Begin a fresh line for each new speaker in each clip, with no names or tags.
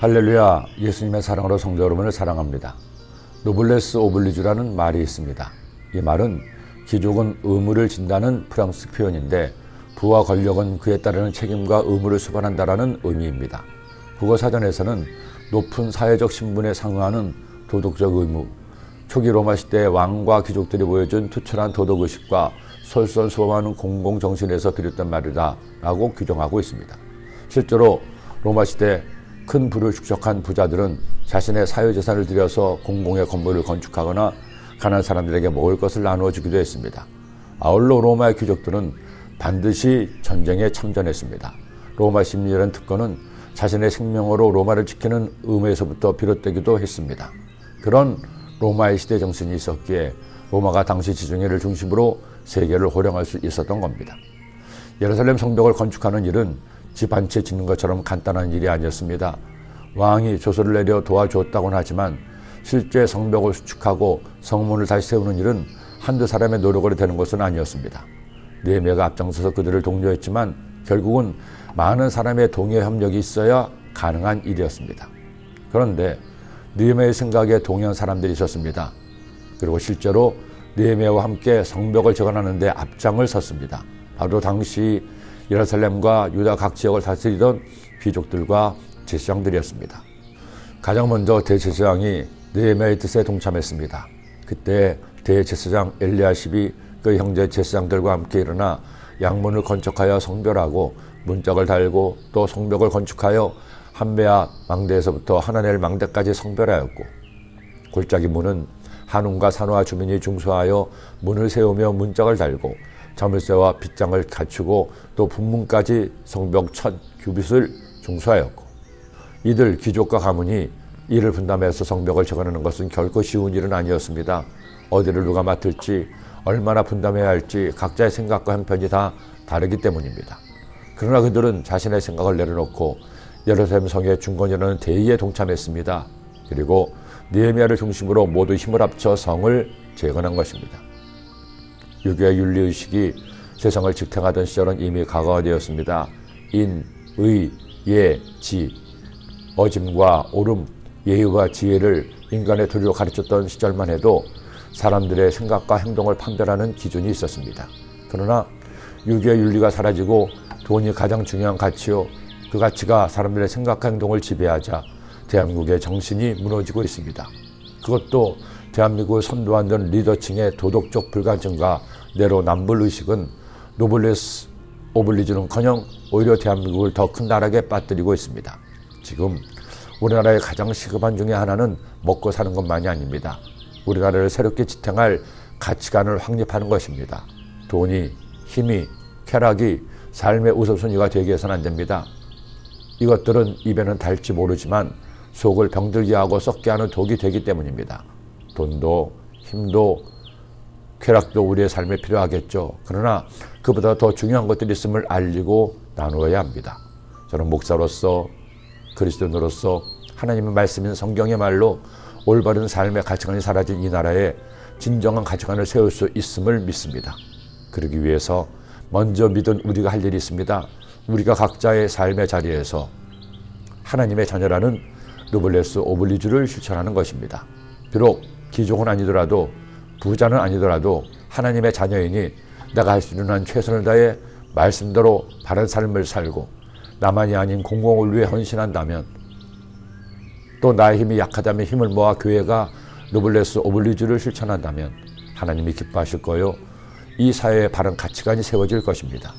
할렐루야 예수님의 사랑으로 성도 여러분을 사랑합니다. 노블레스 오블리주라는 말이 있습니다. 이 말은 귀족은 의무를 진다는 프랑스 표현인데 부와 권력은 그에 따르는 책임과 의무를 수반한다라는 의미입니다. 국어 사전에서는 높은 사회적 신분에 상응하는 도덕적 의무, 초기 로마 시대 왕과 귀족들이 보여준 투철한 도덕 의식과 솔솔수범하는 공공 정신에서 비롯된 말이다 라고 규정하고 있습니다. 실제로 로마 시대 큰 부를 축적한 부자들은 자신의 사유재산을 들여서 공공의 건물을 건축하거나 가난한 사람들에게 먹을 것을 나누어 주기도 했습니다. 아울러 로마의 귀족들은 반드시 전쟁에 참전했습니다. 로마 시민이라는 특권은 자신의 생명으로 로마를 지키는 의무에서부터 비롯되기도 했습니다. 그런 로마의 시대 정신이 있었기에 로마가 당시 지중해를 중심으로 세계를 호령할 수 있었던 겁니다. 예루살렘 성벽을 건축하는 일은 집 한 채 짓는 것처럼 간단한 일이 아니었습니다. 왕이 조서를 내려 도와주었다고는 하지만 실제 성벽을 수축하고 성문을 다시 세우는 일은 한두 사람의 노력으로 되는 것은 아니었습니다. 느헤미야가 앞장서서 그들을 독려했지만 결국은 많은 사람의 동의 협력이 있어야 가능한 일이었습니다. 그런데 느헤미야의 생각에 동의한 사람들이 있었습니다. 그리고 실제로 느헤미야와 함께 성벽을 재건하는데 앞장을 섰습니다. 바로 당시 예루살렘과 유다 각 지역을 다스리던 귀족들과 제사장들이었습니다. 가장 먼저 대제사장이 느헤미야의 뜻에 동참했습니다. 그때 대제사장 엘리야십이 그 형제 제사장들과 함께 일어나 양문을 건축하여 성별하고 문짝을 달고 또 성벽을 건축하여 한배야 망대에서부터 하나넬 망대까지 성별하였고 골짜기 문은 한웅과 산화 주민이 중수하여 문을 세우며 문짝을 달고 자물쇠와 빗장을 갖추고 또 분문까지 성벽 첫 규빗을 중수하였고 이들 귀족과 가문이 이를 분담해서 성벽을 재건하는 것은 결코 쉬운 일은 아니었습니다. 어디를 누가 맡을지 얼마나 분담해야 할지 각자의 생각과 형편이 다 다르기 때문입니다. 그러나 그들은 자신의 생각을 내려놓고 예루살렘 성의 중건이라는 대의에 동참했습니다. 그리고 느헤미야를 중심으로 모두 힘을 합쳐 성을 재건한 것입니다. 유교의 윤리의식이 세상을 지탱하던 시절은 이미 과거가 되었습니다. 인, 의, 예, 지, 어짐과 오름, 예의와 지혜를 인간의 도리로 가르쳤던 시절만 해도 사람들의 생각과 행동을 판별하는 기준이 있었습니다. 그러나 유교의 윤리가 사라지고 돈이 가장 중요한 가치요. 그 가치가 사람들의 생각과 행동을 지배하자 대한민국의 정신이 무너지고 있습니다. 그것도 대한민국을 선도하는 리더층의 도덕적 불가증과 내로남불 의식은 노블레스 오블리주는커녕 오히려 대한민국을 더 큰 나락에 빠뜨리고 있습니다. 지금 우리나라의 가장 시급한 중에 하나는 먹고 사는 것만이 아닙니다. 우리나라를 새롭게 지탱할 가치관을 확립하는 것입니다. 돈이, 힘이, 쾌락이 삶의 우선순위가 되기 위해서는 안 됩니다. 이것들은 입에는 달지 모르지만 속을 병들게 하고 썩게 하는 독이 되기 때문입니다. 돈도, 힘도, 쾌락도 우리의 삶에 필요하겠죠. 그러나 그보다 더 중요한 것들이 있음을 알리고 나누어야 합니다. 저는 목사로서 그리스도인으로서 하나님의 말씀인 성경의 말로 올바른 삶의 가치관이 사라진 이 나라에 진정한 가치관을 세울 수 있음을 믿습니다. 그러기 위해서 먼저 믿은 우리가 할 일이 있습니다. 우리가 각자의 삶의 자리에서 하나님의 자녀라는 노블레스 오블리주를 실천하는 것입니다. 비록 기종은 아니더라도 부자는 아니더라도 하나님의 자녀이니 내가 할 수 있는 한 최선을 다해 말씀대로 바른 삶을 살고 나만이 아닌 공공을 위해 헌신한다면 또 나의 힘이 약하다면 힘을 모아 교회가 노블레스 오블리주를 실천한다면 하나님이 기뻐하실 거요. 이 사회에 바른 가치관이 세워질 것입니다.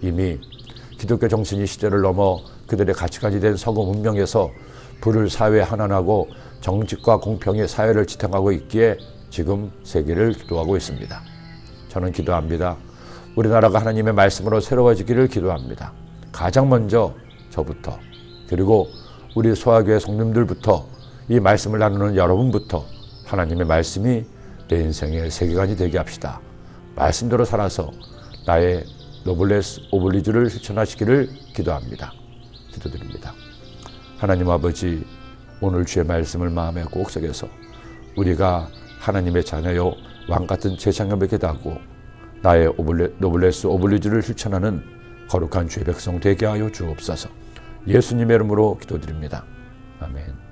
이미 기독교 정신이 시대를 넘어 그들의 가치관이 된 서구 문명에서 불을 사회에 환원하고 정직과 공평의 사회를 지탱하고 있기에 지금 세계를 기도하고 있습니다. 저는 기도합니다. 우리나라가 하나님의 말씀으로 새로워지기를 기도합니다. 가장 먼저 저부터 그리고 우리 소아교회 성님들부터 이 말씀을 나누는 여러분부터 하나님의 말씀이 내 인생의 세계관이 되게 합시다. 말씀대로 살아서 나의 노블레스 오블리주를 실천하시기를 기도합니다. 기도드립니다. 하나님 아버지 오늘 주의 말씀을 마음에 꼭 새겨서 우리가 하나님의 자녀요 왕 같은 제창업에게 다고 나의 오블레, 노블레스 오블리주를 실천하는 거룩한 주의 백성 되게 하여 주옵소서. 예수님의 이름으로 기도드립니다. 아멘.